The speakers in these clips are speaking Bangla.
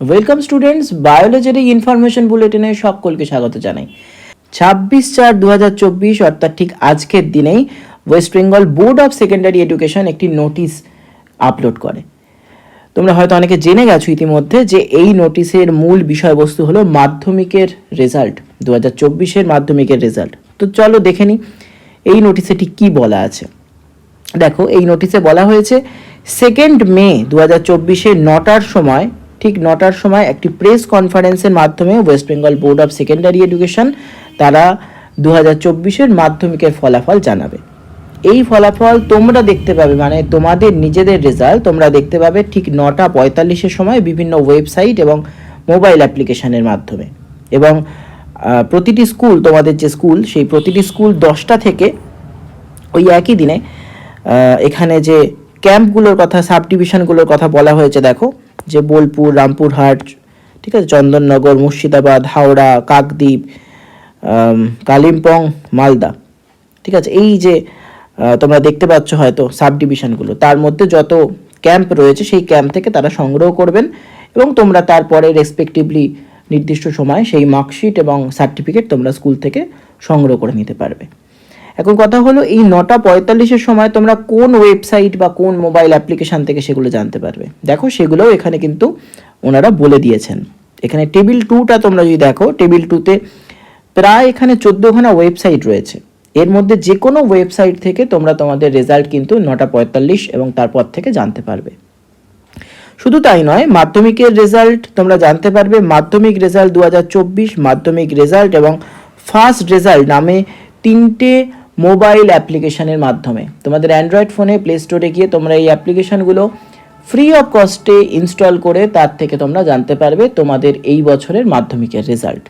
ওয়েলকাম স্টুডেন্টস বায়োলজির ইনফরমেশন বুলেটিনে সকলকে স্বাগত জানাই। ছাব্বিশ চার দু অর্থাৎ ঠিক আজকের দিনেই West Bengal Board of Secondary Education একটি নোটিশ আপলোড করে। তোমরা হয়তো অনেকে জেনে গেছো ইতিমধ্যে যে এই নোটিশের মূল বিষয়বস্তু হলো মাধ্যমিকের রেজাল্ট দু হাজার চব্বিশের মাধ্যমিকের রেজাল্ট তো চলো দেখে নিই এই নোটিশে ঠিক কী বলা আছে। দেখো, এই নোটিশে বলা হয়েছে সেকেন্ড মে দু হাজার চব্বিশে নটার সময় ঠিক নটার সময় একটি প্রেস কনফারেন্সের মাধ্যমে West Bengal Board of Secondary Education তারা দু হাজার চব্বিশের মাধ্যমিকের ফলাফল জানাবে। এই ফলাফল তোমরা দেখতে পাবে মানে তোমাদের নিজেদের রেজাল্ট তোমরা দেখতে পাবে ঠিক নটা পঁয়তাল্লিশের সময় বিভিন্ন ওয়েবসাইট এবং মোবাইল অ্যাপ্লিকেশনের মাধ্যমে। এবং প্রতিটি স্কুল তোমাদের যে স্কুল সেই প্রতিটি স্কুল দশটা থেকে ওই একই দিনে এখানে যে ক্যাম্পগুলোর কথা সাব ডিভিশনগুলোর কথা বলা হয়েছে, দেখো। যে বোলপুর, রামপুরহাট, ঠিক আছে, চন্দননগর, মুর্শিদাবাদ, হাওড়া, কাকদ্বীপ কালিম্পং, মালদা, ঠিক আছে, এই যে তোমরা দেখতে পাচ্ছ হয়তো সাব ডিভিশনগুলো তার মধ্যে যত ক্যাম্প রয়েছে সেই ক্যাম্প থেকে তারা সংগ্রহ করবেন এবং তোমরা তারপরে রেসপেক্টিভলি নির্দিষ্ট সময় সেই মার্কশিট এবং সার্টিফিকেট তোমরা স্কুল থেকে সংগ্রহ করে নিতে পারবে। এখন কথা হলো, এই নটা পঁয়তাল্লিশের সময় তোমরা কোন ওয়েবসাইট বা কোন মোবাইল অ্যাপ্লিকেশন থেকে সেগুলো জানতে পারবে? দেখো, সেগুলোও এখানে কিন্তু ওনারা বলে দিয়েছেন। এখানে টেবিল টুটা তোমরা যদি দেখো টেবিল টুতে প্রায় এখানে চোদ্দোখানা ওয়েবসাইট রয়েছে। এর মধ্যে যে কোনো ওয়েবসাইট থেকে তোমরা তোমাদের রেজাল্ট কিন্তু নটা পঁয়তাল্লিশ এবং তারপর থেকে জানতে পারবে। শুধু তাই নয়, মাধ্যমিকের রেজাল্ট তোমরা জানতে পারবে, মাধ্যমিক রেজাল্ট দু হাজার চব্বিশ, মাধ্যমিক রেজাল্ট এবং ফার্স্ট রেজাল্ট নামে তিনটে মোবাইল অ্যাপ্লিকেশনের মাধ্যমে। তোমাদের অ্যান্ড্রয়েড ফোনে প্লে স্টোরে গিয়ে তোমরা এই অ্যাপ্লিকেশনগুলো ফ্রি অফ কস্টে ইনস্টল করে তার থেকে তোমরা জানতে পারবে তোমাদের এই বছরের মাধ্যমিকের রেজাল্ট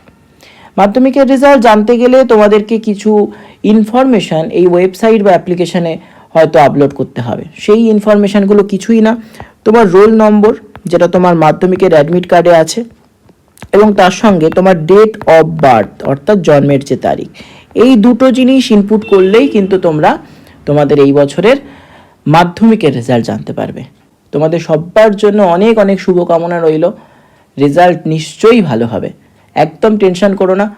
মাধ্যমিকের রেজাল্ট জানতে গেলে তোমাদেরকে কিছু ইনফরমেশন এই ওয়েবসাইট বা অ্যাপ্লিকেশনে হয়তো আপলোড করতে হবে। সেই ইনফরমেশনগুলো কিছুই না। তোমার রোল নম্বর যেটা তোমার মাধ্যমিকের অ্যাডমিট কার্ডে আছে, এবং তার সঙ্গে তোমার ডেট অফ বার্থ অর্থাৎ জন্মের যে তারিখ। এই দুটো জিনিস ইনপুট করলেই কিন্তু তোমরা তোমাদের এই বছরের মাধ্যমিকের রেজাল্ট জানতে পারবে। তোমাদের সবার জন্য অনেক অনেক শুভকামনা রইল। রেজাল্ট নিশ্চয়ই ভালো হবে। একদম টেনশন করো না।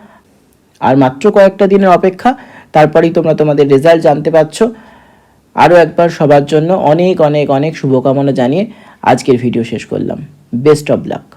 আর মাত্র কয়েকটা দিনের অপেক্ষা, তারপরেই তোমরা তোমাদের রেজাল্ট জানতে পারছ। আরও একবার সবার জন্য অনেক অনেক অনেক শুভকামনা জানিয়ে আজকের ভিডিও শেষ করলাম। Best of luck